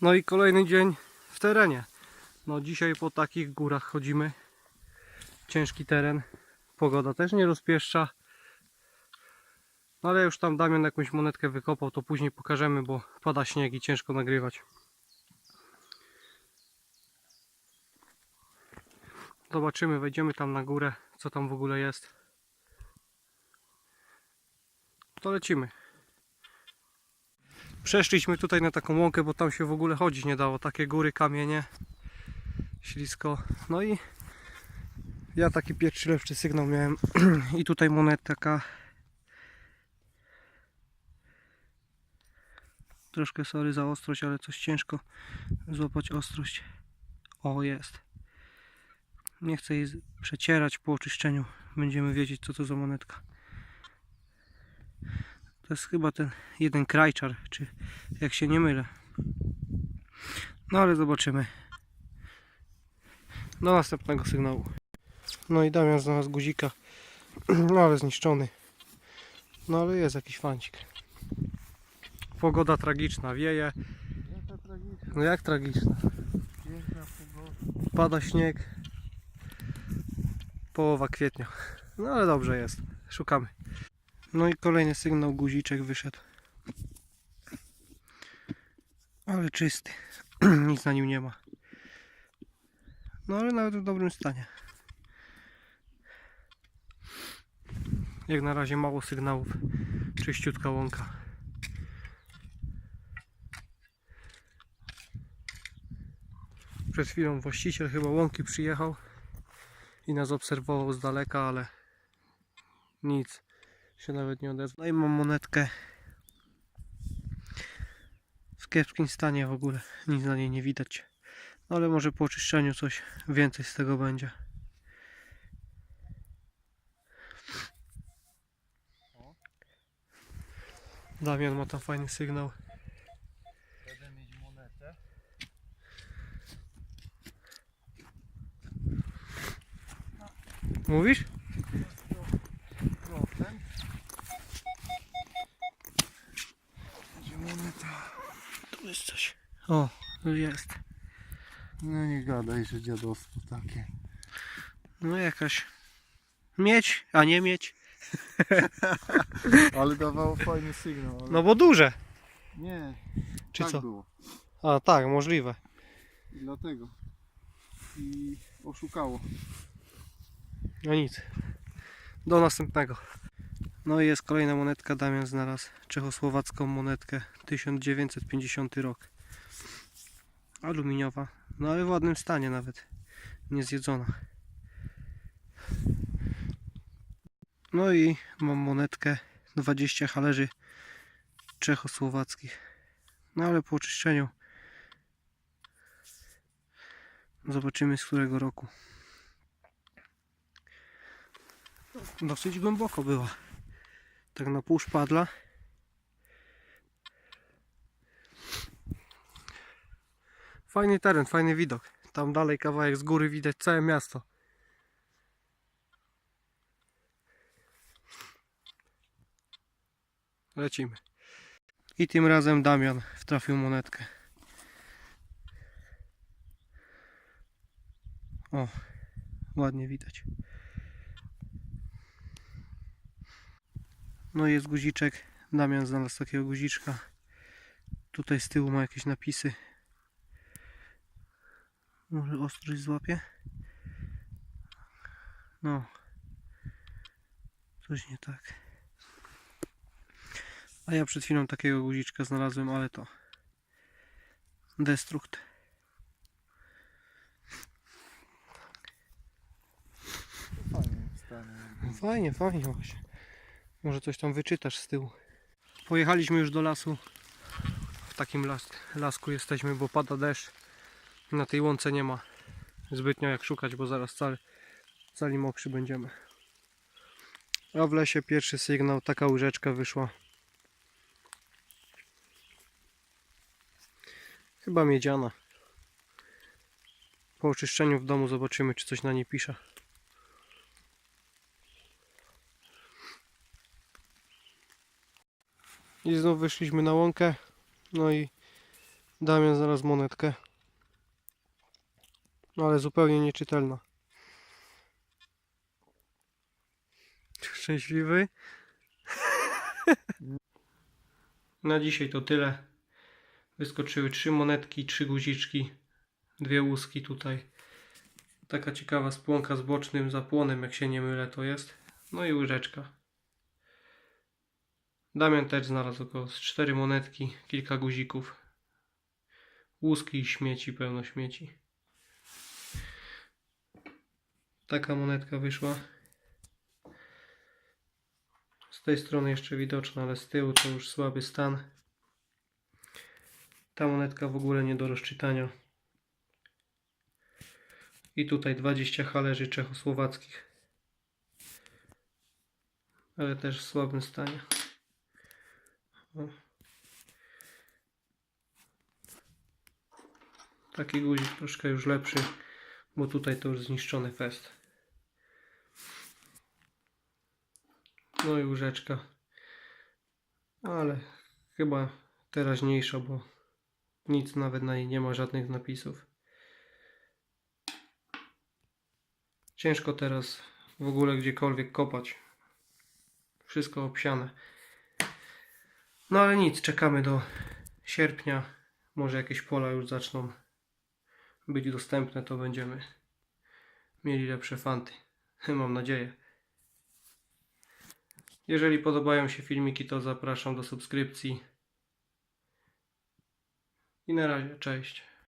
No i kolejny dzień w terenie. No dzisiaj po takich górach chodzimy. Ciężki teren. Pogoda też nie rozpieszcza. No ale już tam Damian jakąś monetkę wykopał, to później pokażemy, bo pada śnieg i ciężko nagrywać. Zobaczymy, wejdziemy tam na górę, co tam w ogóle jest. To lecimy. Przeszliśmy tutaj na taką łąkę, bo tam się w ogóle chodzić nie dało. Takie góry, kamienie, ślisko. No i ja taki pierwszy lepszy sygnał miałem. I tutaj monetka. Troszkę sorry za ostrość, ale coś ciężko złapać ostrość. O, jest. Nie chcę jej przecierać po oczyszczeniu. Będziemy wiedzieć, co to za monetka. To jest chyba ten jeden krajczar, czy jak się nie mylę. No ale zobaczymy. Do następnego sygnału. No i Damian znalazł guzika. No ale zniszczony. No ale jest jakiś fancik. Pogoda tragiczna, wieje. No jak tragiczna. Pada śnieg. Połowa kwietnia. No ale dobrze jest. Szukamy. No i kolejny sygnał guziczek wyszedł. Ale czysty. Nic na nim nie ma. No ale nawet w dobrym stanie. Jak na razie mało sygnałów. Czyściutka łąka. Przed chwilą właściciel chyba łąki przyjechał i nas obserwował z daleka, ale nic się nawet nie odezwał. No i mam monetkę w kiepskim stanie w ogóle. Nic na niej nie widać. No ale może po oczyszczeniu coś więcej z tego będzie. Damian ma tam fajny sygnał. Będę mieć monetę. Mówisz? O, tu jest. No nie gadaj, że dziadostwo takie. No jakaś mieć, a nie mieć. Ale dawało fajny sygnał. Ale... No bo duże. Nie, Czy tak co? było. A tak, możliwe. I dlatego. I oszukało. No nic. Do następnego. No i jest kolejna monetka. Damian znalazł czechosłowacką monetkę 1950 rok. Aluminiowa. No ale w ładnym stanie nawet. Nie zjedzona. No i mam monetkę 20 halerzy czechosłowackich. No ale po oczyszczeniu zobaczymy z którego roku. Dosyć głęboko była. Tak na pół szpadla. Fajny teren, fajny widok. Tam dalej kawałek z góry widać całe miasto. Lecimy. I tym razem Damian wtrafił monetkę. O, ładnie widać. No jest guziczek. Damian znalazł takiego guziczka. Tutaj z tyłu ma jakieś napisy. Może ostrość złapie? No. Coś nie tak. A ja przed chwilą takiego guziczka znalazłem, ale to destrukt. Fajnie stanie. Fajnie, fajnie właśnie. Może coś tam wyczytasz z tyłu. Pojechaliśmy już do lasu. W takim las, lasku jesteśmy, bo pada deszcz. Na tej łące nie ma zbytnio jak szukać, bo zaraz cali, cali mokrzy będziemy. A w lesie pierwszy sygnał, taka łyżeczka wyszła. Chyba miedziana. Po oczyszczeniu w domu zobaczymy, czy coś na niej pisze. I znów wyszliśmy na łąkę. No i Damian znalazł monetkę. No ale zupełnie nieczytelna. Szczęśliwy? Na dzisiaj to tyle. Wyskoczyły trzy monetki, trzy guziczki, dwie łuski tutaj. Taka ciekawa spłonka z bocznym zapłonem, jak się nie mylę, to jest. No i łyżeczka. Damian też znalazł około cztery monetki, kilka guzików. Łuski i śmieci, pełno śmieci. Taka monetka wyszła. Z tej strony jeszcze widoczna, ale z tyłu to już słaby stan. Ta monetka w ogóle nie do rozczytania. I tutaj 20 halerzy czechosłowackich. Ale też w słabym stanie. O. Taki guzik troszkę już lepszy, bo tutaj to już zniszczony fest. No i łyżeczka. Ale chyba teraźniejsza, bo nic nawet na niej nie ma, żadnych napisów. Ciężko teraz w ogóle gdziekolwiek kopać. Wszystko obsiane. No ale nic, czekamy do sierpnia. Może jakieś pola już zaczną być dostępne, to będziemy mieli lepsze fanty. Mam nadzieję. Jeżeli podobają się filmiki, to zapraszam do subskrypcji. I na razie, cześć.